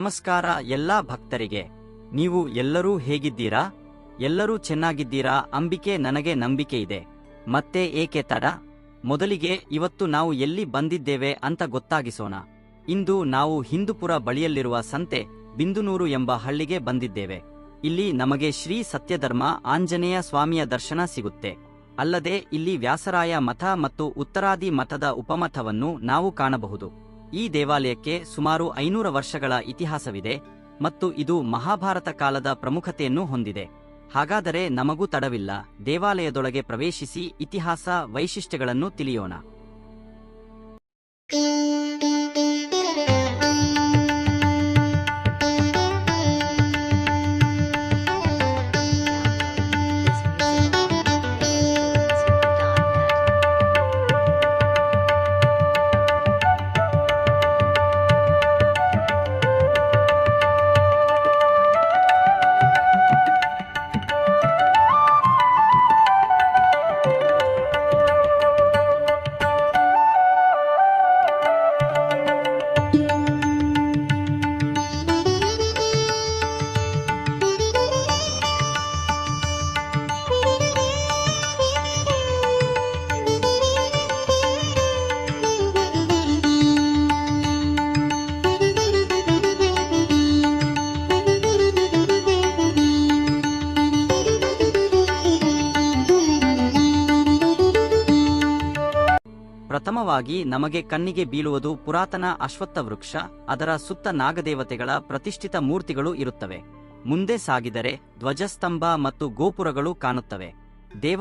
ನಮಸ್ಕಾರ ಎಲ್ಲಾ ಭಕ್ತರಿಗೆ. ನೀವು ಎಲ್ಲರೂ ಹೇಗಿದ್ದೀರಾ? ಎಲ್ಲರೂ ಚೆನ್ನಾಗಿದ್ದೀರಾ? ಅಂಬಿಕೆ ನನಗೆ ನಂಬಿಕೆ ಇದೆ. ಮತ್ತೆ ಏಕೆ ತಡ? ಮೊದಲಿಗೆ ಇವತ್ತು ನಾವು ಎಲ್ಲಿ ಬಂದಿದ್ದೇವೆ ಅಂತ ಗೊತ್ತಾಗಿಸೋಣ. ಇಂದು ನಾವು ಹಿಂದೂಪುರ ಬಳಿಯಲ್ಲಿರುವ ಸಂತೆ ಬಿಂದುನೂರು ಎಂಬ ಹಳ್ಳಿಗೆ ಬಂದಿದ್ದೇವೆ. ಇಲ್ಲಿ ನಮಗೆ ಶ್ರೀ ಸತ್ಯಧರ್ಮ ಆಂಜನೇಯ ಸ್ವಾಮಿಯ ದರ್ಶನ ಸಿಗುತ್ತೆ. ಅಲ್ಲದೆ ಇಲ್ಲಿ ವ್ಯಾಸರಾಯ ಮಠ ಮತ್ತು ಉತ್ತರಾದಿ ಮಠದ ಉಪಮಠವನ್ನು ನಾವು ಕಾಣಬಹುದು. ಈ ದೇವಾಲಯಕ್ಕೆ ಸುಮಾರು ಐನೂರ ವರ್ಷಗಳ ಇತಿಹಾಸವಿದೆ ಮತ್ತು ಇದು ಮಹಾಭಾರತ ಕಾಲದ ಪ್ರಮುಖತೆಯನ್ನು ಹೊಂದಿದೆ. ಹಾಗಾದರೆ ನಮಗೂ ತಡವಿಲ್ಲ ದೇವಾಲಯದೊಳಗೆ ಪ್ರವೇಶಿಸಿ ಇತಿಹಾಸ ವೈಶಿಷ್ಟ್ಯಗಳನ್ನು ತಿಳಿಯೋಣ. ಪ್ರಥಮವಾಗಿ ನಮಗೆ ಕಣ್ಣಿಗೆ ಬೀಳುವುದು ಪುರಾತನ ಅಶ್ವತ್ಥ ವೃಕ್ಷ ಅದರ ಸುತ್ತ ನಾಗದೇವತೆಗಳ ಪ್ರತಿಷ್ಠಿತ ಮೂರ್ತಿಗಳು ಇರುತ್ತವೆ. ಮುಂದೆ ಸಾಗಿದರೆ ಧ್ವಜಸ್ತಂಭ ಮತ್ತು ಗೋಪುರಗಳು ಕಾಣುತ್ತವೆ. ದೇವ